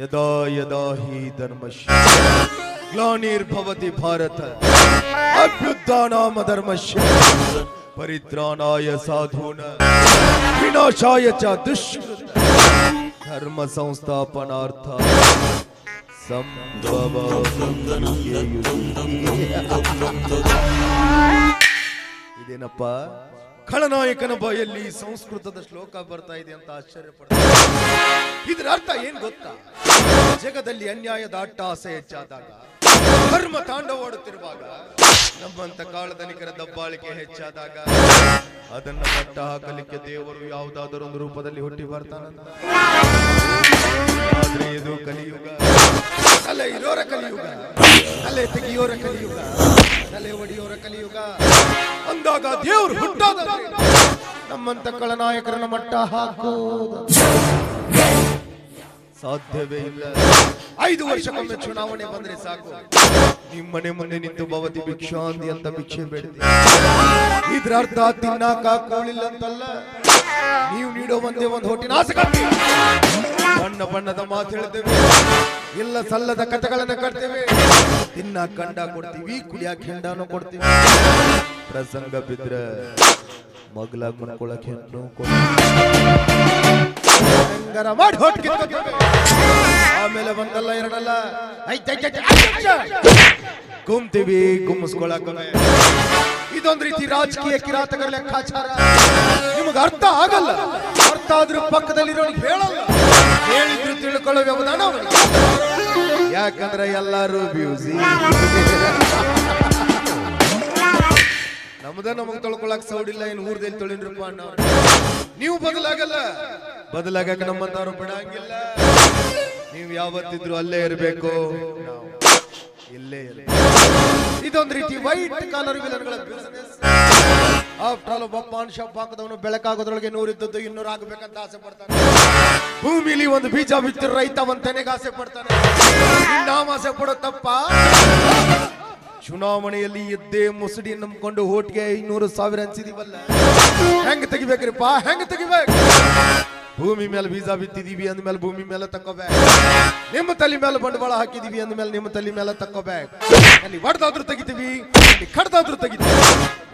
ಯದಾ ಯದಾ ಹಿ ಧರ್ಮಶ ಗ್ಲಾನಿರ್ಭವತಿ ಭಾರತ ಅಭ್ಯುತ್ಥಾನಾಮ ಧರ್ಮಶ ಪರಿತ್ರಾಣಾಯ ಸಾಧೂನ ವಿನಾಶಾಯ ಚ ದುಷ್ಕೃತ ಧರ್ಮ ಸಂಸ್ಥಾಪನಾರ್ಥ ಸಂಭವ. ಇದೇನಪ್ಪ ಖಳನಾಯಕನ ಬಾಯಲ್ಲಿ ಸಂಸ್ಕೃತದ ಶ್ಲೋಕ ಬರ್ತಾ ಇದೆ ಅಂತ ಆಶ್ಚರ್ಯ ಪಡ್ತಾರೆ ಇದರ ಅರ್ಥ ಏನ್ ಗೊತ್ತಾ? ಜಗದಲ್ಲಿ ಅನ್ಯಾಯದ ಆಸೆ ಹೆಚ್ಚಾದಾಗ, ಧರ್ಮ ತಾಂಡವಾಡುತ್ತಿರುವಾಗ, ನಮ್ಮಂತ ಕಾಳಧನಿಕರ ದಬ್ಬಾಳಿಕೆ ಹೆಚ್ಚಾದಾಗ, ಅದನ್ನ ಮಟ್ಟ ಹಾಕಲಿಕ್ಕೆ ದೇವರು ಯಾವುದಾದರೂ ಒಂದು ರೂಪದಲ್ಲಿ ಹುಟ್ಟಿ ಬರ್ತಾನಂತ ಆದ್ರೆ ಇದು ಕಲಿಯುಗ. ಅಲ್ಲ ಇರೋರ ಕಲಿಯುಗ. ಅಲ್ಲೇ ತೆಗಿಯೋರ ಕಲಿಯುಗ. ತಲೆ ಒಡೆಯೋರ ಕಲಿಯುಗ. ಅಂದಾಗ ದೇವ್ರು ಹುಟ್ಟಾದ ನಮ್ಮಂತ ಕಳನಾಯಕರನ್ನ ಮಟ್ಟ ಹಾಕೋದು ಸಾಧ್ಯವೇ ಇಲ್ಲ. ಐದು ವರ್ಷಕ್ಕೊಮ್ಮೆ ಚುನಾವಣೆ ಬಂದ್ರೆ ಸಾಕು. ನಿಮ್ಮನೆ ಮುಂದೆ ನಿಂತು ಭವತಿ ಭಿಕ್ಷಾಂತಿ ಅಂತ ಭಿಕ್ಷೆ ಬೇಡಿದೆ. ಇದ್ರ ಅರ್ಥ ತಿನ್ನಾಕ ಕೋಳಿಲ್ಲ ಅಂತಲ್ಲ? ನೀವು ನೀಡೋ ಬಂದೆ ಒಂದು ಹೊಟ್ಟಿನ ನಾಶಕ ಬಣ್ಣ ಬಣ್ಣದ ಮಾತು ಹೇಳ್ತೇವೆ. ಇಲ್ಲ ಸಲ್ಲದ ಕಥೆಗಳನ್ನ ಕಟ್ತೇವೆ. ತಿನ್ನ ಕಂಡ ಕೊಡ್ತೀವಿ ಕುಡಿಯಾ ಹೆಂಡಾನು ಕೊಡ್ತೀವಿ. ಪ್ರಸಂಗ ಬಿದ್ರ ಮಗ್ಲಾಗ ಮನ್ಕೊಳಕ್ ಹೆಣ್ಣು ಹೆಂಗಾರ ಮಾಡಿ ಹೊಟ್ಟು ಕಿತ್ಕೊತೀವಿ. ಆಮೇಲೆ ಒಂದಲ್ಲ ಎರಡಲ್ಲ. ಗುಮ್ತೀವಿ ಗುಮ್ಮಿಸ್ಕೊಳಕವೆ ಇದೊಂದು ರೀತಿ ರಾಜಕೀಯ ಕಿರಾತಕರ ಲೆಕ್ಕಾಚಾರ. ನಿಮಗೆ ಅರ್ಥ ಆಗಲ್ಲ. ಅರ್ಥ ಆದ್ರೂ ಪಕ್ಕದಲ್ಲಿರೋನಿಗೆ ಹೇಳಲ್ಲ. ಹೇಳಿದ್ರು ತಿಳ್ಕೊಳ್ಳೋ ವ್ಯವಧಾನ. ಯಾಕಂದ್ರೆ ಎಲ್ಲರೂ ಬ್ಯೂಸಿ ನಮ್ದ ನಮಗ್ ತೊಳ್ಕೊಳಕ್ ಸೌಡಿಲ್ಲ ಏನ್ ಊರ್ದೇನ್ ತೊಳಿನ್ರಪ್ಪ ಅಣ್ಣ. ನೀವು ಬದಲಾಗಲ್ಲ. ಬದಲಾಗಕ್ಕೆ ನಮ್ಮಂತಾರು ಬಿಡಂಗಿಲ್ಲ. ನೀವು ಯಾವತ್ತಿದ್ರು ಅಲ್ಲೇ ಇರಬೇಕು. ಇಲ್ಲೇ ಇರ್ಬೇಕು. ಇದೊಂದು ರೀತಿ ವೈಟ್ ಕಾಲರ್ ವಿಲನ್ಗಳ ಬಿಸ್ನೆಸ್ ಆಫ್ಟರ್ ಆಲ್ ಒಬ್ಬ ಪಾನ್ ಶಾಪ್ ಹಾಕದವನು ಬೆಳಕಾಗೋದ್ರೊಳಗೆ ನೂರಿದ್ದದ್ದು ಇನ್ನೂರು ಆಗ್ಬೇಕಂತ ಆಸೆ ಪಡ್ತಾನೆ. ಭೂಮಿಲಿ ಒಂದು ಬೀಜ ಬಿತ್ತಿರೋ ರೈತ ಒಂದ್ ತೆನೆಗೆ ಆಸೆ ಪಡ್ತಾನೆ. ನಾವು ಆಸೆ ಪಡೋ ತಪ್ಪ? ಚುನಾವಣೆಯಲ್ಲಿ ಎದ್ದೇ ಮುಸುಡಿ ನಂಬ್ಕೊಂಡು ಓಟ್ಗೆ ಐನೂರು ಸಾವಿರ ಹಂಚಿದೀವಲ್ಲ ಹೆಂಗ್ ತೆಗಿಬೇಕ್ರಿಪ್ಪ? ಹೆಂಗ್ ತೆಗಿಬೇಕು? ಭೂಮಿ ಮೇಲೆ ಬೀಜ ಬಿತ್ತಿದೀವಿ ಅಂದ್ಮೇಲೆ ಭೂಮಿ ಮೇಲೆ ತಕ್ಕೋಬೇಕು ನಿಮ್ಮ ತಲೆ ಮೇಲೆ ಬಂಡವಾಳ ಹಾಕಿದೀವಿ ಅಂದ್ಮೇಲೆ ನಿಮ್ಮ ತಲೆ ಮೇಲೆ ತಕ್ಕೋಬೇಕು ಅಲ್ಲಿ ಹೊಡೆದಾದ್ರು ತೆಗಿತೀವಿ, ಅಲ್ಲಿ ಕಡ್ದಾದ್ರೂ ತೆಗಿತೀವಿ.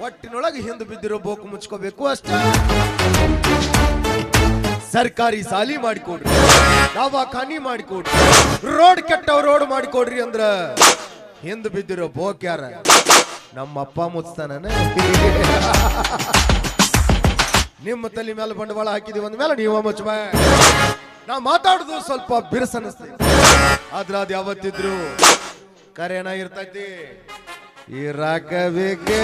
ಒಟ್ಟಿನೊಳಗೆ ಹಿಂದೆ ಬಿದ್ದಿರೋ ಬೋಕು ಮುಚ್ಕೋಬೇಕು ಅಷ್ಟೇ. ಸರ್ಕಾರಿ ಸಾಲಿ ಮಾಡಿಕೊಡ್ರಿ, ದವಾಖಾನಿ ಮಾಡಿಕೊಡ್ರಿ, ರೋಡ್ ಕೆಟ್ಟವ್ ರೋಡ್ ಮಾಡಿಕೊಡ್ರಿ ಅಂದ್ರ ಹಿಂದ್ ಬಿದ್ದಿರೋ ಬೋಕ್ಯಾರ. ನಮ್ಮ ಅಪ್ಪ ನಿಮ್ಮ ತಲೆ ಮೇಲೆ ಬಂಡವಾಳ ಹಾಕಿದೀವಿ ಅಂದ ಮೇಲೆ ನೀವು ಮುಚ್ಚಬ ನಾ ಮಾತಾಡುದು ಸ್ವಲ್ಪ ಬಿರುಸನಿಸ್ತೀವಿ ಆದ್ರ ಅದ್ ಯಾವತ್ತಿದ್ರು ಕರೆನ ಇರ್ತೈತಿ. ಇರಾಕ ಬೇಕೇ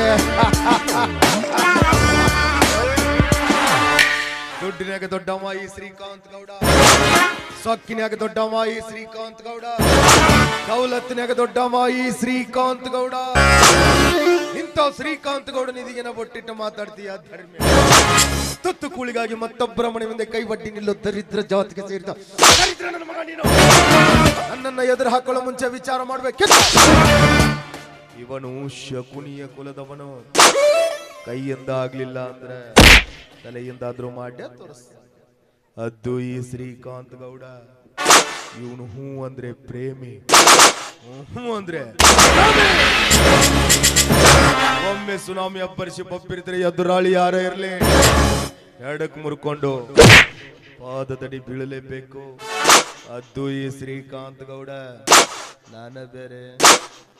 ದುಡ್ಡಿನಾಗ ದೊಡ್ಡಮ್ಮ ಈ ಶ್ರೀಕಾಂತ್ ಗೌಡ. ಸೊಕ್ಕಿನಾಗ ದೊಡ್ಡಮ್ಮ ಈ ಶ್ರೀಕಾಂತ್ ಗೌಡ. ದೌಲತ್ತಿನಾಗ ದೊಡ್ಡಮ್ಮ ಈ ಶ್ರೀಕಾಂತ್ ಗೌಡ. ಇಂಥ ಶ್ರೀಕಾಂತ್ ಗೌಡ ನಿಧಿಗೆನ ಬೊಟ್ಟಿಟ್ಟು ಮಾತಾಡ್ತೀಯ ಧರ್ಮ. ತುತ್ತು ಕೂಳಿಗಾಗಿ ಮತ್ತೊಬ್ಬರ ಮನೆ ಮುಂದೆ ಕೈ ಬಡ್ಡಿ ನಿಲ್ಲೋ, ದರಿದ್ರ ಜಾತಿಗೆ ಸೇರಿದ. ದರಿದ್ರ ನನ್ನ ಮಗ ನೀನು. ಎದುರು ಹಾಕೊಳ್ಳೋ ಮುಂಚೆ ವಿಚಾರ ಮಾಡ್ಬೇಕು. ಇವನು ಶಕುನಿಯ ಕುಲದವನು. ಕೈಯಿಂದ ಆಗ್ಲಿಲ್ಲ ಅಂದ್ರೆ ತಲೆಯಿಂದಾದ್ರೂ ಮಾಡ್ಯ ತೋರಿಸ. ಅದು ಈ ಶ್ರೀಕಾಂತ್ ಗೌಡ. ಇವನು ಹೂ ಅಂದ್ರೆ ಪ್ರೇಮಿ. ಹೂ ಅಂದ್ರೆ ಒಮ್ಮೆ ಸುನಾಮಿ ಅಬ್ಬರಿಸಿ ಬಬ್ಬಿರಿದ್ರೆ ಎದುರಾಳಿ ಯಾರ ಇರ್ಲಿ. ಎಡಕ್ ಮುರ್ಕೊಂಡು ಪಾದದಡಿ ಬೀಳಲೇಬೇಕು. ಅದು ಈ ಶ್ರೀಕಾಂತ್ ಗೌಡ. ನಾನ ಬೇರೆ.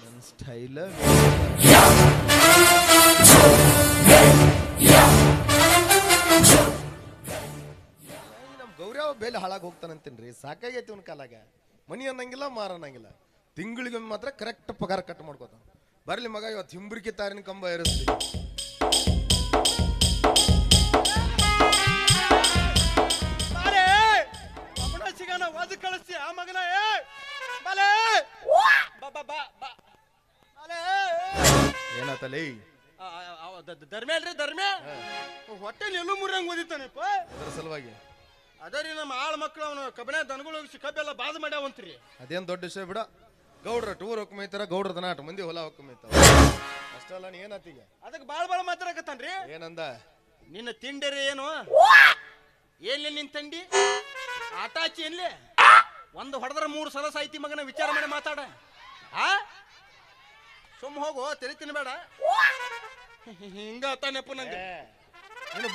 ನನ್ನ ಸ್ಟೈಲ ನಮ್ ಗೌರವ ಬೇಲೆ ಹಾಳಾಗಿ ಹೋಗ್ತಾನಂತೇನ್ರಿ? ಸಾಕಾಗೈತಿ ಅವ್ನ ಕಾಲಾಗ. ಮನಿ ಅನ್ನಂಗಿಲ್ಲ ಮಾರ ಅನ್ನಂಗಿಲ್ಲ. ತಿಂಗಳಿಗೆ ಮಾತ್ರ ಕರೆಕ್ಟ್ ಪಗಾರ ಕಟ್ ಮಾಡ್ಕೋತ ಬರ್ಲಿ ಮಗ ಇವತ್ತು ಹಿಂಬ್ರಿಕೆ ತಾರಿನ ಕಂಬ ಸಿಗಣ ಒದ್ ಕಳಿಸ್ತಿ ಆ ಮಗನ ಏ! ಬಾಳೆ ಬಾ ಬಾ ಬಾ ಏನಾತಲೇ? ದ- ದ- ಧರ್ಮೇ ಹೊಟ್ಟೆಲಿ ಎಲ್ಲೂ ಮುರಿಯಂಗ್ ಓದಿತಾನಪ್ಪ. ಅದರ ಸಲುವಾಗಿ? ಅದೇ ರೀ ನಮ್ಮ ಆಳ್ ಮಕ್ಳು ಅವನು ಕಬ್ಬಿಣ ದನಗಳು ಹೋಗಿಸಿ ಕಬ್ಬೆಲ್ಲ ಬಾದ್ ಮಾಡ್ಯಾವಂತ್ರಿ. ಅದೇನ್ ದೊಡ್ಡ ವಿಷಯ ಬಿಡ. ಗೌಡ್ರ ಟೂರ್ ಹೊಕ್ಕಮೈತಾರ ಗೌಡ್ರ ದನ ಆಟ ಮಂದಿ ಹೊಲ ಹೊಕ್ಕಮೈತಾರ ಅಷ್ಟಲ್ಲ ನೀ ಏನಾತೀಗ ಅದಕ್ಕೆ ಬಾಳ್ ಬಾಳ ಮಾತಾಡಕತ್ತಾನ್ರಿ. ಏನಂದ? ನಿನ್ನ ತಿಂಡರಿ ಏನು? ಎಲ್ಲಿ ನಿನ್ ತಂಡಿ? ಆಟಾಚಿ ಎಲ್ಲಿ? ಒಂದು ಹೊಡೆದ್ರ ಮೂರು ಸಲ ಸಾಯ್ತಿ ಮಗನ ವಿಚಾರ ಮಾಡಿ ಮಾತಾಡ. ಆ? ಸುಮ್ಮ ಹೋಗು ತಲೆ ತಿನ್ಬೇಡ. ಹಿಂಗ ತಾನೆಪ್ಪ ನಂಗೆ.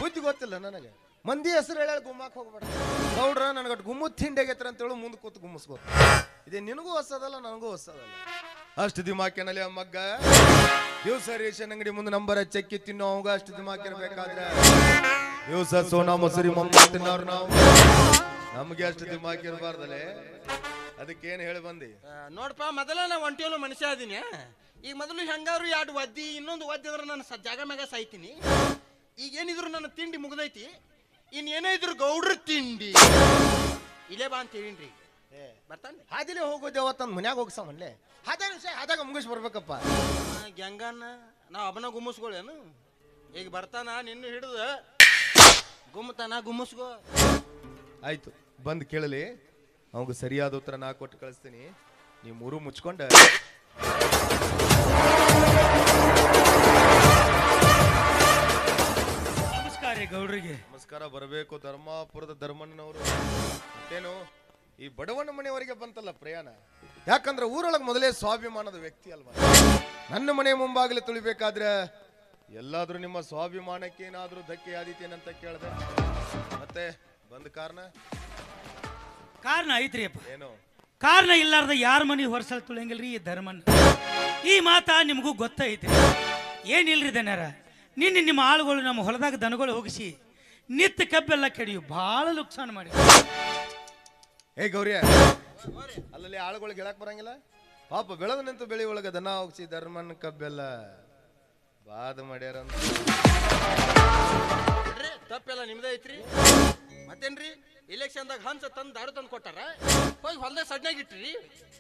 ಬುದ್ಧಿ ಗೊತ್ತಿಲ್ಲ ನನಗೆ. ಮಂದಿ ಹೆಸರು ಹೇಳ ಗುಮ್ಮಾಕ್ ಹೋಗ್ಬೇಡ ಗೌಡ್ರ, ನನಗಟ್ ಗುಮ್ಮು ತಿಂಡಿಗೈತ್ರ ಅಂತ ಹೇಳು ಮುಂದೆ ಕೂತು ಗುಮ್ಮಿಸ್ಕೋ ಇದೇ ನಿನಗೂ ಹೊಸದಲ್ಲ, ನನಗೂ ಹೊಸದಲ್ಲ. ಅಷ್ಟು ದಿಮಾಕೆನಲ್ಲಿ ಆ ಮಗ್ಗ ದಿವಸ ರೇಷನ್ ಅಂಗಡಿ ಮುಂದೆ ನಂಬರ್ ಚೆಕ್ಕಿ ತಿನ್ನೋ ಅವಾಗ ಅಷ್ಟು ದಿಮಾಕಿರ್ಬೇಕಾದ್ರೆ ದಿವಸ ಸೋನಾ, ಮೊಸರಿ, ಮಮ್ಮ ತಿನ್ನೋರು ನಾವು. ನಮಗೆ ಅಷ್ಟು ದಿಮಾಕಿರ್ಬಾರ್ದಲೆ ಅದಕ್ಕೇನು ಹೇಳಿ ಬಂದಿ? ಆ, ನೋಡಪ್ಪ ಮೊದಲ ನಾ ಒಂಟಿಯಲ್ಲೂ ಮನುಷ್ಯ ಅದೀನಿ. ಈಗ ಮೊದಲು ಹೆಂಗಾರು ಎರಡು ಒದ್ದಿ ಇನ್ನೊಂದು ಒದ್ದಿ ಅಂದ್ರೆ ನಾನು ಸ ಜಾಗ ಮ್ಯಾಗ ಸಾಯ್ತೀನಿ. ಈಗ ಏನಿದ್ರು ನನ್ನ ತಿಂಡಿ ಮುಗ್ದೈತಿ. ಇನ್ ಏನೇ ಇದ್ರು ಗೌಡ್ರ ತಿಂಡಿ. ಇಲ್ಲೇ ಬಾ ಅಂತ ಹೇಳಿನ್ರಿ. ಬರ್ತಾನೆ ಹಾದಿಲೇ ಹೋಗೋದೇವ ತಂದು ಮನ್ಯಾಗ ಹೋಗ್ಸ ಮನ್ಲೆ ಹಾದಾಗ ವಿಷಯ ಹಾದಾಗ ಮುಗಿಸ್ ಬರ್ಬೇಕಪ್ಪ. ಗ್ಯಾಂಗನ್ನ ನಾ ಅವನ ಗುಮ್ಮಸ್ಕೊಳ್ಳೇನು ಈಗ ಬರ್ತಾನ ನಿನ್ನ ಹಿಡಿದು. ಗುಮ್ಮತಾನ ಗುಮ್ಮಿಸ್ಕೋ. ಆಯ್ತು ಬಂದು ಕೇಳಲಿ. ಅವಂಗ ಸರಿಯಾದ ಉತ್ತರ ನಾ ಕೊಟ್ಟು ಕಳಿಸ್ತೀನಿ. ನೀವು ಮೂರು ಮುಚ್ಕೊಂಡ. ನಮಸ್ಕಾರ ರೀ ಗೌಡ್ರಿಗೆ. ನಮಸ್ಕಾರ ಬರಬೇಕು. ಧರ್ಮಾಪುರದ ಧರ್ಮಣ್ಣನವರು. ಮತ್ತೇನು? ಈ ಬಡವಣ್ಣ ಮನೆಯವರಿಗೆ ಬಂತಲ್ಲ ಪ್ರಯಾಣ? ಯಾಕಂದ್ರೆ ಊರೊಳಗೆ ಮೊದಲೇ ಸ್ವಾಭಿಮಾನದ ವ್ಯಕ್ತಿ ಅಲ್ವಾ? ನನ್ನ ಮನೆ ಮುಂಬಾಗಲೇ ತುಳಿಬೇಕಾದ್ರೆ ಎಲ್ಲಾದ್ರೂ ನಿಮ್ಮ ಸ್ವಾಭಿಮಾನಕ್ಕೆ ಏನಾದ್ರೂ ಧಕ್ಕೆ ಆದೀತೇನಂತ ಕೇಳಿದೆ. ಮತ್ತೆ ಬಂದ ಕಾರಣ? ಕಾರಣ ಐತ್ರಿ ಅಪ್ಪ ಏನು? ಕಾರಣ ಇಲ್ಲಾರ್ದ ಯಾರ ಮನೆ ಹೊರಸಲ್ ತುಳಂಗಿಲ್ರಿ ಈ ಧರ್ಮನ್? ಈ ಮಾತ ನಿಮಗೂ ಗೊತ್ತೈತಿ ಏನಿಲ್ರಿ ದನ್ಯಾರ? ನಿನ್ನೆ ನಿಮ್ಮ ಆಳುಗಳು ನಮ್ಮ ಹೊಲದಾಗ ದನಗಳು ಹೋಗಿಸಿ ನಿತ್ತ ಕಬ್ಬೆಲ್ಲ ಕೆಡಿಯು ಭಾಳ ನುಕ್ಸಾನ್ ಮಾಡಿ. ಏ ಗೌರಿಯ ಅಲ್ಲಲ್ಲಿ ಆಳುಗಳು ಹೇಳಕ್ ಬರಂಗಿಲ್ಲ? ಪಾಪ ಬೆಳೆದ ನಿಂತು ಬೆಳಿ ಒಳಗ ದನ ಹೋಗಿಸಿ ಧರ್ಮನ್ ಕಬ್ಬೆಲ್ಲ ಬಾದ ಮಾಡ್ಯಾರ ತಪ್ಪೆಲ್ಲ ನಿಮ್ದೇ ಐತ್ರಿ? ಮತ್ತೇನ್ರಿ? ಇಲೆಕ್ಷನ್ದಾಗ ಹಂಸ ತಂದು ದಾರು ತಂದು ಕೊಟ್ಟಾರ? ಹೋಗಿ ಹೊಲದ ಸಡ್ನಾಗ ಇಟ್ರಿ.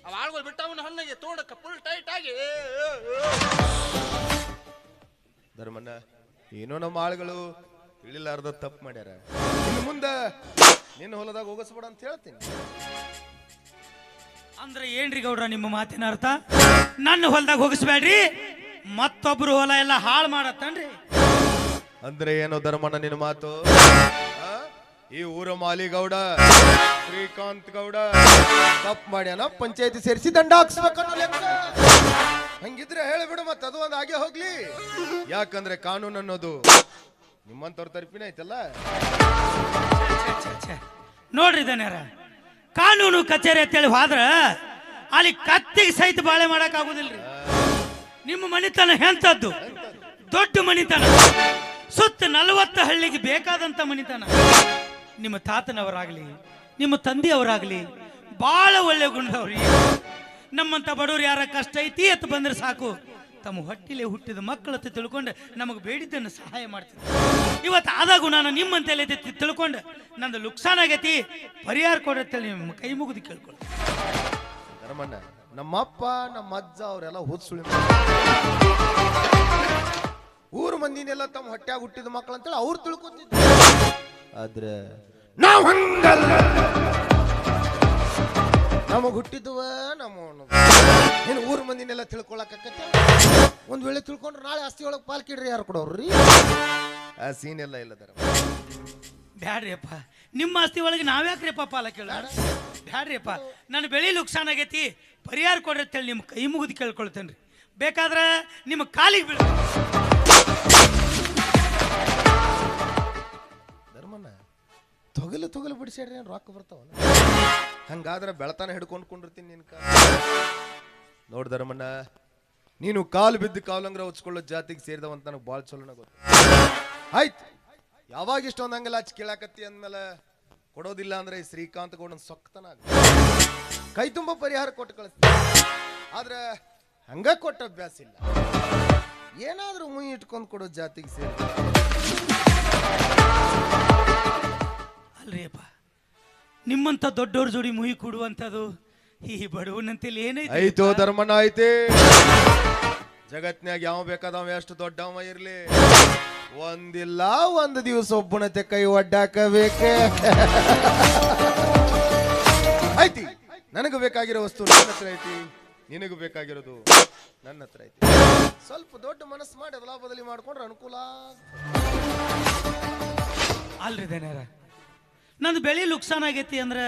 ಅವ ಆಳ್ಗಳು ಬಿಟ್ಟವನ ಹಣ್ಣಗೆ ತೋಡಕ್ಕ ಫುಲ್ ಟೈಟ್ ಆಗಿ. ಧರ್ಮಣ್ಣ ಏನೋ ನಮ್ಮ ಆಳುಗಳು ಇಳಿಲಾರ್ದ ತಪ್ಪು ಮಾಡ್ಯಾರ. ಇನ್ನು ಮುಂದೆ ನಿನ್ನ ಹೊಲದಾಗ ಹೋಗಿಸ್ಬೇಡ ಅಂತ ಹೇಳ್ತೀನಿ. ಅಂದ್ರೆ ಏನ್ರಿ ಗೌಡ್ರ ನಿಮ್ಮ ಮಾತಿನ ಅರ್ಥ? ನನ್ನ ಹೊಲದಾಗ ಹೋಗಿಸ್ಬೇಡ್ರಿ. ಮತ್ತೊಬ್ರು ಹೊಲ ಎಲ್ಲ ಹಾಳು ಮಾಡತ್ತನ್ರಿ. ಅಂದ್ರೆ ಏನೋ ಧರ್ಮಣ್ಣ ನಿನ್ನ ಮಾತು? ಈ ಊರ ಮಾಲಿಗೌಡ, ಶ್ರೀಕಾಂತ್ ಗೌಡ ತಪ್ಪು ಮಾಡ್ಯಾನ, ಪಂಚಾಯತಿ ಸೇರಿಸಿ ದಂಡ ಹಾಕ್ಸ್ಬೇಕನ್ನೋ ಲೆಕ್ಕ. ಹಂಗಿದ್ರೆ ಹೇಳಿಬಿಡು ಮತ್ತೆ, ಅದು ಒಂದು ಹಾಗೆ ಹೋಗ್ಲಿ. ಯಾಕಂದ್ರೆ ಕಾನೂನು ಅನ್ನೋದು ನಿಮ್ಮಂತವ್ರ ತರ್ಪಿನ ಐತಲ್ಲ. ನೋಡ್ರಿ ದನ್ಯರ, ಕಾನೂನು ಕಚೇರಿ ಅಂತೇಳಿ ಹೋದ್ರ ಅಲ್ಲಿ ಕತ್ತಿಗೆ ಸಹಿತ ಬಾಳೆ ಮಾಡಕ್ ಆಗುದಿಲ್ರಿ. ನಿಮ್ಮ ಮನಿತನ ಎಂತದ್ದು ದೊಡ್ಡ ಮನಿತನ. ಸುತ್ತ ನಲವತ್ತು ಹಳ್ಳಿಗೆ ಬೇಕಾದಂತ ಮನಿತನ. ನಿಮ್ಮ ತಾತನವರಾಗಲಿ, ನಿಮ್ಮ ತಂದೆಯವರಾಗಲಿ ಬಹಳ ಒಳ್ಳೆ ಗುಂಡವ್ರಿ ನಮ್ಮಂತ ಬಡವ್ರು ಯಾರ ಕಷ್ಟ ಐತಿ ಅಂತ ಬಂದ್ರೆ ಸಾಕು. ತಮ್ಮ ಹೊಟ್ಟಿಲೆ ಹುಟ್ಟಿದ ಮಕ್ಕಳ ತಿಳ್ಕೊಂಡು ನಮಗೆ ಬೇಡಿದ್ದನ್ನು ಸಹಾಯ ಮಾಡ್ತಿದ್ರು. ಇವತ್ತು ಆದಾಗೂ ನಾನು ನಿಮ್ಮಂತೆಲ್ಲ ತಿಳ್ಕೊಂಡು ನಂದು ಲುಕ್ಸಾನ್ ಆಗೈತಿ. ಪರಿಹಾರ ಕೊಡತ್ತೇಳಿ ನಿಮ್ಮ ಕೈ ಮುಗಿದು ಕೇಳ್ಕೊಳ್ಳಿ. ಧರ್ಮಣ್ಣ ನಮ್ಮ ಅಪ್ಪ ನಮ್ಮ ಅಜ್ಜ ಅವರೆಲ್ಲ ಹುದ್ ಊರು ಮಂದಿನೆಲ್ಲ ತಮ್ಮ ಹೊಟ್ಯಾಗ ಹುಟ್ಟಿದ ಮಕ್ಕಳು ಅಂತೇಳಿ ಅವ್ರು ತಿಳ್ಕೊತಿದ್ರು. ಆದ್ರೆ ನಾವು ಹಂಗಲ್ಲ. ನಮಗ್ ಹುಟ್ಟಿದ್ವ ನಮ್ಮ ಏನು ಊರ ಮಂದಿನೆಲ್ಲ ತಿಳ್ಕೊಳಕತ್ತೆ ಒಂದ್ ವೇಳೆ ತಿಳ್ಕೊಂಡ್ರೆ ನಾಳೆ ಆಸ್ತಿ ಒಳಗೆ ಪಾಲ್ಕಿಡ್ರಿ ಯಾರು ಕೊಡೋರ್ರಿ? ಆ ಸೀನ್ ಎಲ್ಲ ಇಲ್ಲ ಬ್ಯಾಡ್ರಿಯಪ್ಪ. ಬ್ಯಾಡ್ರಿ ಅಪ್ಪ ನಿಮ್ಮ ಆಸ್ತಿ ಒಳಗೆ ನಾವ್ಯಾಕ್ರಿಪ್ಪ ಪಾಲ ಕೇಳ. ಬ್ಯಾಡ್ರಿಯಪ್ಪ. ನನ್ನ ಬೆಳಿ ನುಕ್ಸಾನ್ ಆಗೈತಿ. ಪರಿಹಾರ ಕೊಡ್ರಿ ಅಂತೇಳಿ ನಿಮ್ಮ ಕೈ ಮುಗಿದು ಕೇಳ್ಕೊಳ್ತೇನ್ರಿ. ಬೇಕಾದ್ರೆ ನಿಮ್ಮ ಕಾಲಿಗೆ ಬೀಳ ಧರ್ಮಣ್ಣ ತೊಗಲು ತೊಗಲು ಬಿಡಿಸ್ಯಾಡ್ರಿ ಏನು ರೊಕ್ಕ ಬರ್ತಾವ ಹಂಗಾದ್ರೆ ಬೆಳತನ ಹಿಡ್ಕೊಂಡು ಕೊಂಡಿರ್ತೀನಿ ನಿನ್ ಕಾ ನೋಡ್ ಧರ್ಮಣ್ಣ, ನೀನು ಕಾಲು ಬಿದ್ದು ಕಾಲಂಗ್ರ ಹೊಚ್ಕೊಳ್ಳೋ ಜಾತಿಗೆ ಸೇರಿದವಂತ ನನಗೆ ಭಾಳ ಚಲೋನ ಗೊತ್ತು. ಆಯ್ತು. ಯಾವಾಗ ಇಷ್ಟೊಂದು ಹಂಗೆಲ್ಲ ಹಚ್ಚಿ ಕೇಳಾಕತ್ತಿ ಅಂದ್ಮೇಲೆ ಕೊಡೋದಿಲ್ಲ ಅಂದ್ರೆ ಈ ಶ್ರೀಕಾಂತ್ ಗೌಡನ್ ಸೊಕ್ತನ ಕೈ ತುಂಬ ಪರಿಹಾರ ಕೊಟ್ಟು ಕಳಿಸ್ತೀನಿ. ಆದ್ರೆ ಹಂಗ ಕೊಟ್ಟ ಅಭ್ಯಾಸ ಇಲ್ಲ. ಏನಾದ್ರೂ ಮುಯಿ ಇಟ್ಕೊಂಡು ಕೊಡೋ ಜಾತಿಗೆ ಸೇರಿ ಅಲ್ರಿ ಅಪ್ಪ ನಿಮ್ಮಂತ ದೊಡ್ಡವ್ರ ಜೋಡಿ ಮುಹಿ ಕೊಡುವಂಥದ್ದು ಈ ಬಡವನಂತೇಳಿ ಏನೈತೆ? ಐತೋ ಧರ್ಮನ ಐತಿ. ಜಗತ್ನ್ಯಾಗ ಯಾವ ಬೇಕಾದವ ಎಷ್ಟು ದೊಡ್ಡವ ಇರ್ಲಿ. ಒಂದಿಲ್ಲ ಒಂದು ದಿವಸ ಒಬ್ಬನತೆ ಕೈ ಒಡ್ಡಾಕಬೇಕೆ. ಐತಿ ನನಗೆ ಬೇಕಾಗಿರೋ ವಸ್ತು ನನ್ನ ಹತ್ರ ಐತಿ ನಿನಗೆ ಬೇಕಾಗಿರೋದು ನನ್ನ ಹತ್ರ ಐತಿ. ಸ್ವಲ್ಪ ದೊಡ್ಡ ಮನಸ್ಸು ಮಾಡಿ ಅದಲ ಬದಲಿ ಮಾಡ್ಕೊಂಡ್ರೆ ಅನುಕೂಲ ಅಲ್ರಿ ದನ್ಯಾರ ನಂದು ಬೆಳೆ ನುಕ್ಸಾನ್ ಆಗೈತಿ ಅಂದ್ರೆ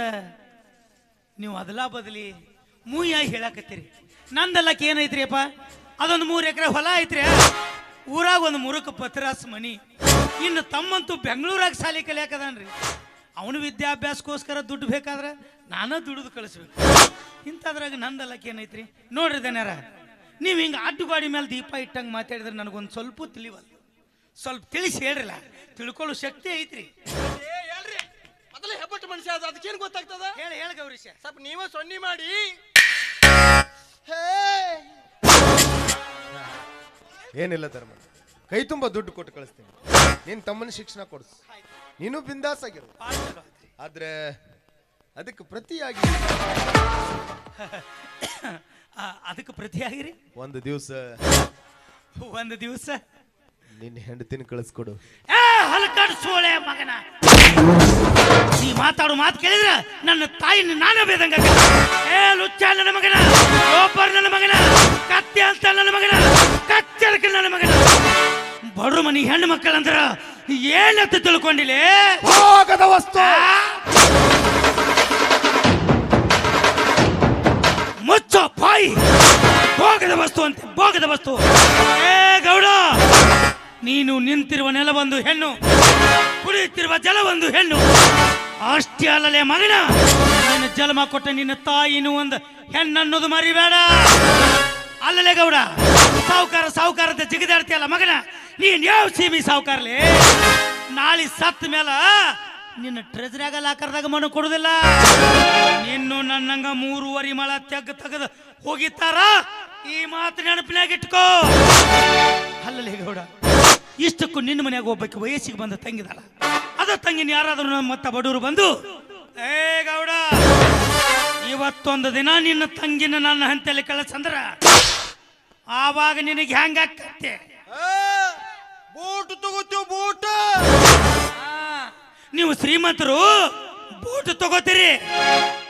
ನೀವು ಅದಲಾ ಬದಲಿ ಮೂಯಾಗಿ ಹೇಳಾಕತ್ತೀರಿ. ನಂದಲ್ಲಕ್ಕೆ ಏನೈತ್ರಿ ಅಪ್ಪ ಅದೊಂದು ಮೂರು ಎಕರೆ ಹೊಲ ಐತ್ರಿ. ಊರಾಗ ಒಂದು ಮುರುಕ ಪತ್ರಾಸ್ ಮನಿ. ಇನ್ನು ತಮ್ಮಂತೂ ಬೆಂಗಳೂರಾಗ ಸಾಲಿ ಕಲಿಯಾಕದನ್ರಿ. ಅವನು ವಿದ್ಯಾಭ್ಯಾಸಕ್ಕೋಸ್ಕರ ದುಡ್ಡು ಬೇಕಾದ್ರೆ ನಾನ ದುಡಿದು ಕಳಿಸ್ಬೇಕು. ಇಂಥದ್ರಾಗ ನಂದಲ್ಲಕ್ಕೆ ಏನೈತ್ರಿ? ನೋಡ್ರಿ ದನ್ಯಾರ, ನೀವು ಹಿಂಗೆ ಅಡ್ಡುಗಾಡಿ ಮೇಲೆ ದೀಪ ಇಟ್ಟಂಗೆ ಮಾತಾಡಿದ್ರೆ ನನಗೊಂದು ಸ್ವಲ್ಪ ತಿಳಿವಲ್ಲ ಸ್ವಲ್ಪ ತಿಳಿಸಿ ಹೇಳ್ರಲ್ಲ. ತಿಳ್ಕೊಳ್ಳೋ ಶಕ್ತಿ ಐತ್ರಿ. ಮೊದಲು ಹೆಬ್ಬಟ್ಟು ಮನುಷ್ಯ ಅದ ಅದಕ್ಕೇನು ಗೊತ್ತಾಗ್ತದ? ಹೇಳಿ ಹೇಳಿ ಗೌರೀಶ. ಸ್ವಲ್ಪ ನೀವೇ ಸೊನ್ನಿ ಮಾಡಿ. ಏನಿಲ್ಲ ಧರ್ಮ. ಕೈ ತುಂಬ ದುಡ್ಡು ಕೊಟ್ಟು ಕಳಿಸ್ತೀನಿ. ನಿನ್ ತಮ್ಮನ ಶಿಕ್ಷಣ ಕೊಡಿಸ್. ನೀನು ಬಿಂದಾಸ್ ಆಗಿರು. ಆದ್ರೆ ಅದಕ್ಕೆ ಪ್ರತಿಯಾಗಿ ಆ, ಅದಕ್ಕೆ ಪ್ರತಿಯಾಗಿರಿ. ಒಂದು ದಿವಸ ಒಂದು ದಿವಸ? ನಿನ್ನ ಹೆಂಡತಿನ ಕಳಿಸ್ಕೊಡು. ಏ ಹಲಕಡ್ ಸೋಳೆ ಮಗನ. ನೀ ಮಾತಾಡು ಮಾತು ಕೇಳಿದ್ರ ನನ್ನ ತಾಯಿನ ನಾನೇ ಬೇದಂಗ ಏ ಲುಚ್ಚ ನನ್ನ ಮಗನ. ಲೋಪರ್ ನನ್ನ ಮಗನ. ಕತ್ತೆ ಅಂತ ನನ್ನ ಮಗನ. ಕಚ್ಚರಕ ನನ್ನ ಮಗನ. ಬಡ್ರು ಮನಿ ಹೆಣ್ಣು ಮಕ್ಕಳಂದ್ರ ಏನಂತ ತಿಳ್ಕೊಂಡಿಲ್ಲ ಹೋಗದ ವಸ್ತು. ಮುಚ್ಚೋ ಪಾಯಿ ಭೋಗದ ವಸ್ತು ಅಂತ ಭೋಗದ ವಸ್ತು. ಏ ಗೌಡ. ನೀನು ನಿಂತಿರುವ ನೆಲ ಒಂದು ಹೆಣ್ಣು ಕುಡಿಯುತ್ತಿರುವ ಒಂದು ಹೆಣ್ಣು. ಅಷ್ಟೇ ಅಲ್ಲಲೇ ಮಗನ, ನಿನ್ನ ಜನ್ಮ ಕೊಟ್ಟ ನಿನ್ನ ತಾಯಿನೂ ಒಂದು ಹೆಣ್ಣನ್ನೋದು ಮರಿಬೇಡ. ಅಲ್ಲಲೇ ಗೌಡ ಸಾಹುಕಾರ ಸಾವುಕಾರ ಅಂತ ಜಿಗಿದಾಡ್ತೀಯಲ್ಲ ಮಗನ? ನೀನ್ ಯಾವ ಸೀಮಿ ಸಾಹುಕಾರಲಿ ನಾಳೆ ಸತ್ತ ಮೇಲ ನಿನ್ನ ಟ್ರೆಜರಿಯಾಗ ಲಾಕರ್ದಾಗ ಮನು ಕೊಡುದಿಲ್ಲ. ನಿನ್ನು ನನ್ನಂಗ ಮೂರುವರಿ ಮಳ ತೆಗ್ ತೆಗೆದು ಹೋಗಿತ್ತಾರ? ಈ ಮಾತು ನೆನಪಿನಾಗಿಟ್ಕೋ ಅಲ್ಲಲ್ಲಿ ಗೌಡ ಇಷ್ಟಕ್ಕೂ ನಿನ್ನ ಮನೆಯಾಗ ಒಬ್ಬಕ್ಕೆ ವಯಸ್ಸಿಗೆ ಬಂದ ತಂಗಿದಲ್ಲ ಅದ ತಂಗಿನ ಯಾರಾದರೂ ನಮ್ಮ ಮತ್ತ ಬಡವರು ಬಂದು ಏ ಗೌಡ ಇವತ್ತೊಂದು ದಿನ ನಿನ್ನ ತಂಗಿನ ನನ್ನ ಹಂತಲ್ಲಿ ಕಳಿಸಂದ್ರ ಆವಾಗ ನಿನಗೆ ಹೆಂಗ ಬೂಟು ಬೂಟ್ ತಗೋತೀವಿ ಬೂಟ್? ನೀವು ಶ್ರೀಮಂತರು ಬೂಟ್ ತಗೋತೀರಿ.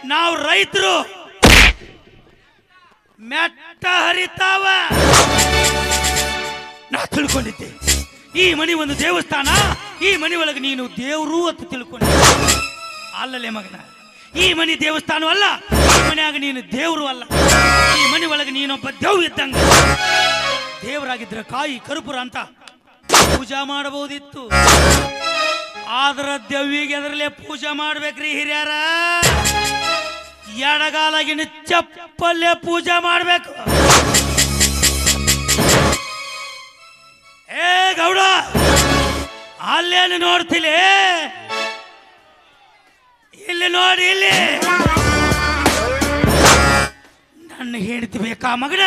ನಾವು ರೈತರು. ಮೆಟ್ಟ ಹರಿತಾವ. ನಾ ತಿಳ್ಕೊಂಡಿದ್ದೆ. ಈ ಮನಿ ಒಂದು ದೇವಸ್ಥಾನ. ಈ ಮನೆ ಒಳಗೆ ನೀನು ದೇವರು ಅಂತ ತಿಳ್ಕೊಂಡೆ. ಅಲ್ಲಲೇ ಮಗನ. ಈ ಮನಿ ದೇವಸ್ಥಾನ ಅಲ್ಲ, ಈ ಮನೆಯಾಗ ನೀನು ದೇವರು ಅಲ್ಲ. ಈ ಮನೆ ಒಳಗೆ ನೀನೊಬ್ಬ ದೇವ್ ಇದ್ದಂಗ. ದೇವರಾಗಿದ್ರೆ ಕಾಯಿ ಕರುಪುರ ಅಂತ ಪೂಜಾ ಮಾಡಬಹುದಿತ್ತು. ಆದ್ರ ದೇವಿಗೆ ಅದರಲ್ಲೇ ಪೂಜೆ ಮಾಡ್ಬೇಕ್ರಿ ಹಿರಿಯರ. ಎಡಗಾಲಾಗಿನ ಚಪ್ಪಲ್ಲೇ ಪೂಜೆ ಮಾಡ್ಬೇಕು. ಏ, ಗೌಡ, ಅಲ್ಲೇನು ನೋಡ್ತಿಲಿ? ಇಲ್ಲಿ ನೋಡಿ, ಇಲ್ಲಿ. ನನ್ನ ಹೆಂಡತಿ ಬೇಕಾ ಮಗನ?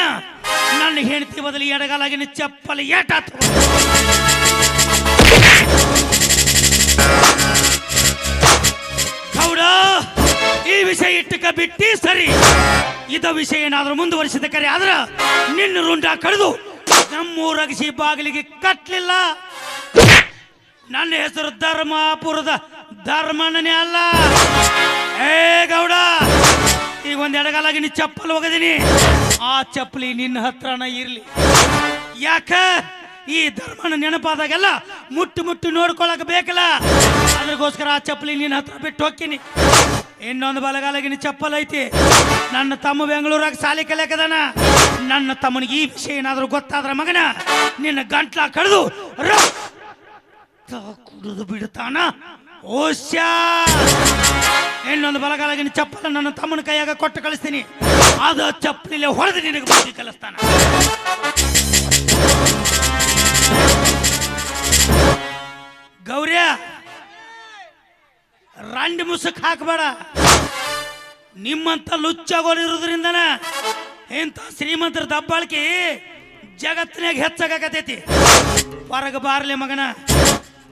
ನನ್ನ ಹೆಂಡತಿ ಬದಲು ಎಡಗಾಲಾಗಿನ ಚಪ್ಪಲಿ ಏಟ ಗೌಡ, ಈ ವಿಷಯ ಇಟ್ಟಕ ಬಿಟ್ಟಿ ಸರಿ. ಇದ ವಿಷಯ ಏನಾದ್ರೂ ಮುಂದುವರಿಸಿದ ಕರೆ ಆದ್ರ ನಿನ್ನ ರುಂಡ ಕಳೆದು ನಮ್ಮೂರಗಿಸಿ ಬಾಗಿಲಿಗೆ ಕಟ್ಲಿಲ್ಲ. ನನ್ನ ಹೆಸರು ಧರ್ಮಾಪುರದ ಧರ್ಮನೇ ಅಲ್ಲ. ಏ ಗೌಡ, ಈಗ ಒಂದ್ ಎಡಗಾಲಾಗಿ ನೀ ಚಪ್ಪಲ್ ಒಗದೀನಿ. ಆ ಚಪ್ಪಲಿ ನಿನ್ನ ಹತ್ರನ ಇರಲಿ. ಯಾಕ? ಈ ಧರ್ಮನ ನೆನಪಾದಾಗೆಲ್ಲ ಮುಟ್ಟು ಮುಟ್ಟು ನೋಡ್ಕೊಳಕ್ ಬೇಕಲ್ಲ. ಅದ್ರಗೋಸ್ಕರ ಆ ಚಪ್ಪಲಿ ನಿನ್ನ ಹತ್ರ ಬಿಟ್ಟು ಹೋಗ್ತೀನಿ. ಇನ್ನೊಂದು ಬಲಗಾಲಗಿನ ಚಪ್ಪಲ್ ಐತಿ. ನನ್ನ ತಮ್ಮ ಬೆಂಗಳೂರಾಗ ಸಾಲಿ ಕಲಿಯಕದಾನ. ನನ್ನ ತಮ್ಮನಿಗೆ ಈ ವಿಷಯ ಏನಾದರೂ ಗೊತ್ತಾದ್ರ ಮಗನ, ನಿನ್ನ ಗಂಟ್ಲ ಕಡಿದು ರಕ್ತ ಕುಡಿದು ಬಿಡ್ತಾನ? ಓಶ್ಯಾ ಇನ್ನೊಂದು ಬಲಗಾಲಗಿನ ಚಪ್ಪಲ ನನ್ನ ತಮ್ಮನ ಕೈಯಾಗ ಕೊಟ್ಟು ಕಳಿಸ್ತೀನಿ. ಅದು ಚಪ್ಪಲಿಲೆ ಹೊಡೆದು ನಿನಗೆ ಬುದ್ಧಿ ಕಲಿಸ್ತಾನ. ಗೌರ್ಯ, ರಂಡಿ ಮುಸುಕ್ ಹಾಕಬೇಡ. ನಿಮ್ಮಂತ ಲುಚ್ಚಗೋರು ಇರೋದ್ರಿಂದನ ಇಂಥ ಶ್ರೀಮಂತರ ದಬ್ಬಾಳಿಕೆ ಜಗತ್ತಿನಾಗ ಹೆಚ್ಚಾಗತೈತಿ ಹೊರಗೆ ಬಾರ್ಲಿ ಮಗನ,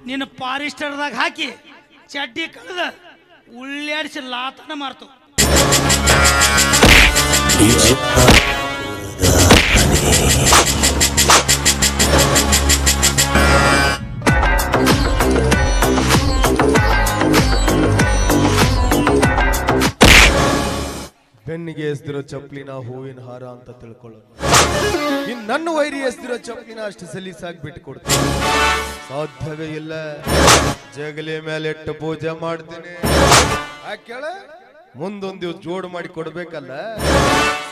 ನಿನ್ನ ಪಾರಿಸ್ಟರ್ದಾಗ ಹಾಕಿ ಚಡ್ಡಿ ಕಳೆದ ಉಳ್ಳಾಡಿಸಿ ಲಾತನ ಮಾರ್ತು ಬೆನ್ನಿಗೆ ಎಸ್ದಿರೋ ಚಪ್ಪಲಿನ ಹೂವಿನ ಹಾರ ಅಂತ ತಿಳ್ಕೊಳ್ಳೋದು ಇನ್ ನನ್ನ ವೈರಿ ಎಸ್ದಿರೋ ಚಪ್ಪಲಿನ ಅಷ್ಟು ಸಲೀಸಾಗಿ ಬಿಟ್ಟು ಕೊಡ್ತೀನಿ ಸಾಧ್ಯವೇ ಇಲ್ಲ. ಜಗಲಿ ಮೇಲೆ ಇಟ್ಟು ಪೂಜೆ ಮಾಡ್ತೀನಿ. ಕೇಳ? ಮುಂದೊಂದು ದಿವ್ಸ ಜೋಡ್ ಮಾಡಿ ಕೊಡ್ಬೇಕಲ್ಲ.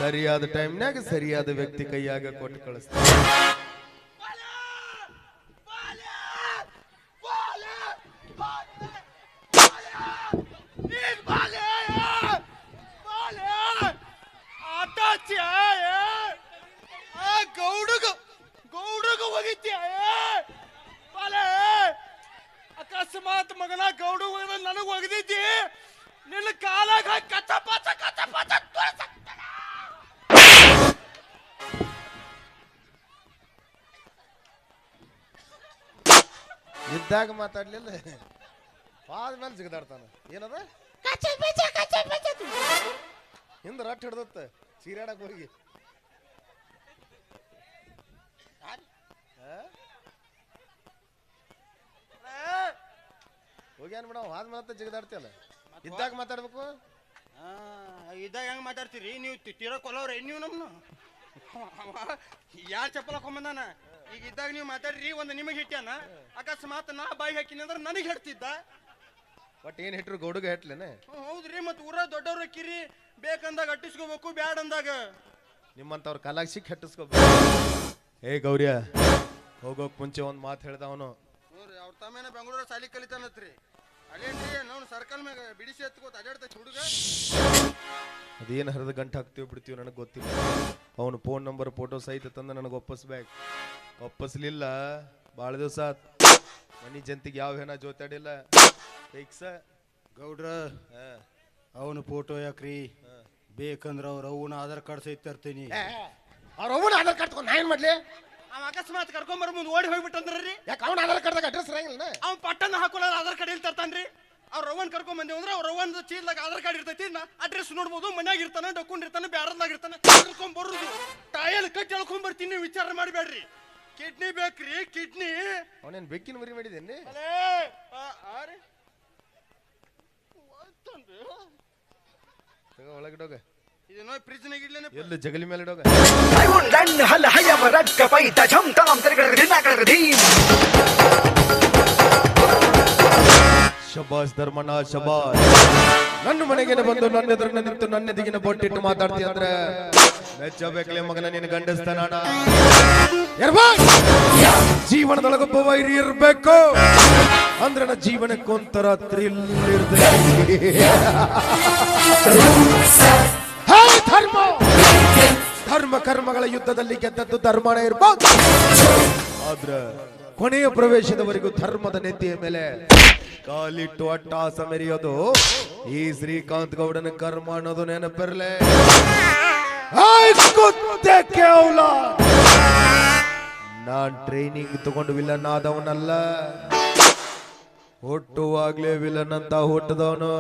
ಸರಿಯಾದ ಟೈಮ್ನಾಗ ಸರಿಯಾದ ವ್ಯಕ್ತಿ ಕೈಯಾಗ ಕೊಟ್ಟು ಕಳಿಸ್ತೀನಿ ನೀನ್ ಬಾಲೆ ಬಾಲೆ ಆಟಾಚಿ ಆ ಗೌಡಗ ಗೌಡಗ ಹೋಗಿತ್ಯ ಬಾಲೆ ಅಕಸ್ಮಾತ್ ಮಗನ ಗೌಡ ಹೋಗಿದ ನನಗ್ ಒಗದಿದ್ದಿ ನಿನ್ನ ಕಾಲಾಗ ಹಾಕಿ ಕಚ್ಚ ಪಚ್ಚ ಕಚ್ಚ ಪಚ್ಚ ತೋರ್ಸಾಕ್ತಾನ. ಇದ್ದಾಗ ಮಾತಾಡ್ಲಿಲ್ಲ. ಆದ್ಮೇಲೆ ಜಿಗದಾಡ್ತಾನ. ಏನದ? ಹಿಂದ ರಟ್ ಹಿಡ್ದತ್ತ ಸೀರಾಡಕ್ ಹೋಗಿ. ಹೋಗ್ಯಾನ್ ಬಿಡ ಆದ್ಮೇಲೆ ಜಿಗದಾಡ್ತಿಯಲ್ಲ. ಇದ್ದಾಗ ಮಾತಾಡ್ಬೇಕು? ಆ, ಇದ್ದಾಗ ಹೆಂಗ್ ಮಾತಾಡ್ತೀರಿ? ನೀವು ತೀರ ಕೊಲವ್ರೆ ನೀವು ನಮ್ನು? ಯಾ ಚಪ್ಪಲ ಹಾಕೊಂಬಂದಾನ ಈಗ ಇದ್ದಾಗ ನೀವು ಮಾತಾಡ್ರಿ ಒಂದು ನಿಮಗೆ ಹಿಟ್ಯಾನ ಅಕಸ್ಮಾತ್ ನಾ ಬಾಯಿ ಹಾಕಿನಿ ಅಂದ್ರೆ ನನಗೆ ಹಿಡ್ತಿದ್ದ ಬಟ್ ಏನ್ ಹಿಟ್ರು ಗೌಡುಗ ಹೆಟ್ಲೇನೆ ಹ್ಮ್, ಹೌದ್ರಿ ಮತ್ ಊರ ದೊಡ್ಡವ್ರ ಕಿರಿ ಬೇಕಂದಾಗ ಅಟ್ಟಿಸ್ಕೋಬೇಕು ಬ್ಯಾಡ್ ಅಂದಾಗ. ನಿಮ್ಮಂತವ್ರ ಕಾಲಾಗ ಸಿಕ್ಕಿ ಹೆಟ್ಟಿಸ್ಕೋಬೇಕು. ಏ ಗೌರ್ಯ ಹೋಗೋಕ್ ಮುಂಚೆ ಒಂದ್ ಮಾತು ಹೇಳ್ದವನು ನೋಡ್ರಿ ಅವ್ರ ತಮ್ಮೇನ ಬೆಂಗಳೂರ ಸಾಲಿ ಕಲಿತಾನತ್ರಿ. ಅದೇನು ಹರಿದ ಗಂಟೆ ಹಾಕ್ತೀವಿ ಬಿಡ್ತೀವಿ ನನಗೆ ಗೊತ್ತಿಲ್ಲ. ಅವನು ಫೋನ್ ನಂಬರ್ ಫೋಟೋ ಸಹಿತ ತಂದ ನನಗೆ ಒಪ್ಪಿಸ್ಬೇಕು. ಒಪ್ಪಿಸ್ಲಿಲ್ಲ ಭಾಳ ದಿವಸ ಮನಿ ಜಂತಿಗೆ ಯಾವ ಏನ ಜೋತಾಡಿಲ್ಲ ಫಿಕ್ಸ ಗೌಡ್ರ ಅವನು ಫೋಟೋ ಯಾಕ್ರಿ? ಬೇಕಂದ್ರೆ ಅವ್ರ ಅವನ ಆಧಾರ್ ಕಾರ್ಡ್ ಸಹಿತ ತರ್ತೀನಿ. ಅವ್ರ ಅವನ ಆಧಾರ್ ಕಾರ್ಡ್ ತಗೊಂಡು ನಾ ಏನು ಮಾಡ್ಲಿ? ಅವ ಅಕಸ್ಮಾತ್ ಕರ್ಕೊಂಬರ್ ಮುಂದೆ ಓಡಿ ಹೋಗ್ಬಿಟ್ಟಂದ್ರಿ ಯಾಕೆ ಅವ್ನ ಆಧಾರ್ ಕಾರ್ಡ್ದಾಗ ಅಡ್ರೆಸ್ ಇರಂಗಿಲ್ಲ ಅವ್ನ ಪಟ್ಟನ್ನ ಹಾಕೊಳ್ಳೋದು ಆಧಾರ್ ಕಾರ್ಡ್ ಇಲ್ಲಿ ತರ್ತಾನ್ರಿ? ಅವ್ರ ರವನ್ ಕರ್ಕೊಂಡ್ ಬಂದೇವ್ ಅಂದ್ರೆ ಅವ್ರ ರವನ್ ಚೀಲದಾಗ ಆಧಾರ್ ಕಾರ್ಡ್ ಇರ್ತೈತಿ ನಾ ಅಡ್ರೆಸ್ ನೋಡ್ಬೋದು ಮನ್ಯಾಗ ಇರ್ತಾನೆ ಡಕ್ಕೊಂಡ್ ಇರ್ತಾನೆ ಬ್ಯಾರದಾಗ ಇರ್ತಾನೆ ಕರ್ಕೊಂಡ್ ಬರ್ರು ಟಯಲ್ ಕಟ್ಟಿ ಎಳ್ಕೊಂಡ್ ಬರ್ತೀನಿ ವಿಚಾರ ಮಾಡಬೇಡ್ರಿ. ಕಿಡ್ನಿ ಬೇಕ್ರಿ ಕಿಡ್ನಿ. ಅವನೇನ್ ಬೆಕ್ಕಿನ ಮರಿ ಮಾಡಿದ್ದೇನೆ ಒಳಗಿಡೋಗ ಇದೇನೋ ಜಗಲಿ ಮೇಲೆ ಇಡೋಗ jam tam tirgadina gadin ಶಬಾಸ್ ಧರ್ಮನ ಶಬಾಸ್ ನನ್ನ ಮನೆಗೆ ಬಂದು ನನ್ನ ಎದುರನ್ನ ನಿಂತು ನನ್ನ ದಿಗಿನ ಬೊಟ್ಟಿಟ್ಟು ಮಾತಾಡ್ತಿ ಅಂದ್ರೆ ಮೆಚ್ಚಬೇಕಲೇ ಮಗನ ನಿನ್ನ ಗಂಡಸ್ತಾನ ಜೀವನದೊಳಗೊಬ್ಬ ವೈರಿ ಇರ್ಬೇಕು. ಅಂದ್ರೆ ನನ್ನ ಜೀವನಕ್ಕೆ ಒಂಥರ ಥ್ರಿಲ್ ಇರ್ತದೆ. ಧರ್ಮ. ಧರ್ಮ ಕರ್ಮಗಳ ಯುದ್ಧದಲ್ಲಿ ಗೆದ್ದದ್ದು ಧರ್ಮನೇ ಇರ್ಬೋದು. ಆದ್ರೆ ಕೊನೆಯ ಪ್ರವೇಶದವರೆಗೂ ಧರ್ಮದ ನೆತ್ತಿಯ ಮೇಲೆ ಕಾಲಿಟ್ಟು ಅಟ್ಟಾಸ ಮೆರೆಯೋದು ಈ ಶ್ರೀಕಾಂತ್ ಗೌಡನ ಕರ್ಮ ಅನ್ನೋದು ನೆನಪಿರ್ಲೆ. ನಾನ್ ಟ್ರೈನಿಂಗ್ ತಗೊಂಡು ವಿಲನ್ ಆದವನಲ್ಲ. ಹುಟ್ಟುವಾಗ್ಲೇ ವಿಲನ್ ಅಂತ ಹುಟ್ಟದವನು.